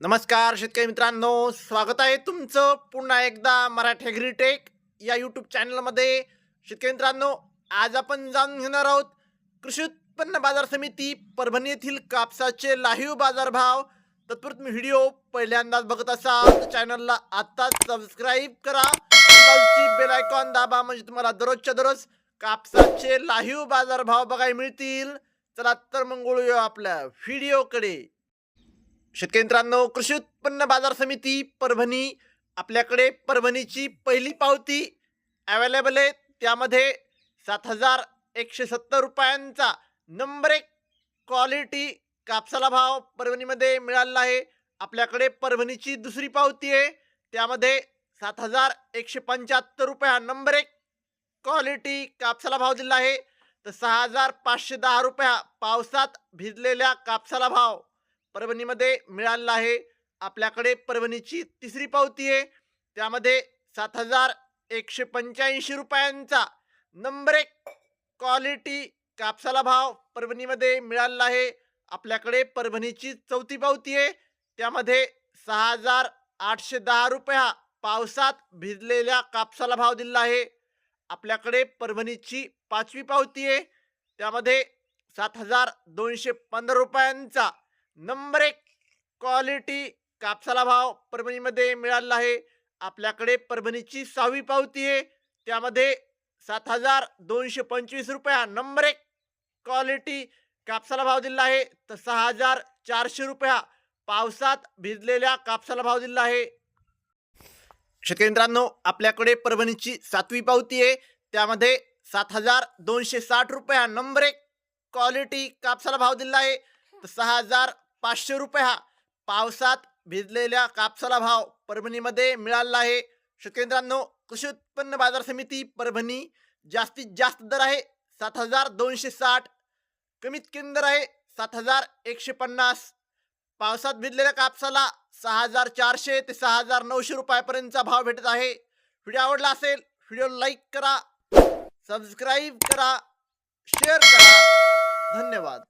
नमस्कार शेतकरी मित्रांनो. स्वागत आहे तुमचं पुन्हा एकदा मराठी ॲग्रीटेक या यूट्यूब चॅनलमध्ये शेतकरी मित्रांनो आज आपण जाणून घेणार आहोत कृषी उत्पन्न बाजार समिती परभणी येथील कापसाचे लाईव्ह बाजारभाव तत्पूर्वी व्हिडिओ पहिल्यांदाच बघत असाल तर चॅनलला आत्ताच सबस्क्राईब करा. बेल आयकॉन दाबा म्हणजे तुम्हाला दररोजच्या दररोज कापसाचे लाईव्ह बाजारभाव बघायला मिळतील. चला तर मग आपल्या व्हिडिओकडे. शेतकरी मित्रांनो कृषी उत्पन्न बाजार समिती परभणी आपल्याकडे परभणीची पहिली पावती अवेलेबल आहे. त्यामध्ये सात हजार एकशे सत्तर रुपयांचा नंबर एक क्वालिटी कापसाला भाव परभणीमध्ये मिळाला आहे. आपल्याकडे परभणीची दुसरी पावती आहे. त्यामध्ये सात हजार एकशे पंच्याहत्तर रुपये हा नंबर एक क्वालिटी कापसाला भाव दिला आहे. तर सहा हजार पाचशे दहा रुपया पावसात भिजलेल्या कापसाला भाव परभणीमध्ये मिळालेला आहे. आपल्याकडे परभणीची तिसरी पावती आहे. त्यामध्ये सात हजार एकशे पंच्याऐंशी रुपयांचा नंबर एक क्वालिटी कापसाला भाव परभणीमध्ये मिळालेला आहे. आपल्याकडे परभणीची चौथी पावती आहे. त्यामध्ये सहा हजार आठशे दहा रुपये हा पावसात भिजलेल्या कापसाला भाव दिला आहे. आपल्याकडे परभणीची पाचवी पावती आहे. त्यामध्ये सात हजार दोनशे पंधरा रुपयांचा नंबर एक क्वालिटी कापसाला भाव परभणीमध्ये मिळालेला आहे. आपल्याकडे परभणीची सहावी पावती आहे. त्यामध्ये सात हजार दोनशे पंचवीस रुपया नंबर एक क्वालिटी कापसाला भाव दिला आहे. तर सहा हजार चारशे रुपया पावसात भिजलेल्या कापसाला भाव दिला आहे. शेतकरी मित्रांनो आपल्याकडे परभणीची सातवी पावती आहे. त्यामध्ये सात हजार दोनशे साठ रुपया नंबर एक क्वालिटी कापसाला भाव दिला आहे. तर सहा हजार पाचशे रुपये हा पावसात भिजलेल्या कापसाला भाव परभणीमध्ये मिळाला आहे. शेतकरी कृषी उत्पन्न बाजार समिती परभणी जास्तीत जास्त दर आहे सात हजार दोनशे साठ कमीत कमी दर आहे सात हजार एकशे पन्नास. पावसात भिजलेल्या कापसाला सहा हजार चारशे ते सहा हजार नऊशे रुपयापर्यंतचा भाव भेटत आहे. व्हिडिओ आवडला असेल व्हिडिओ लाईक करा सबस्क्राईब करा शेअर करा. धन्यवाद.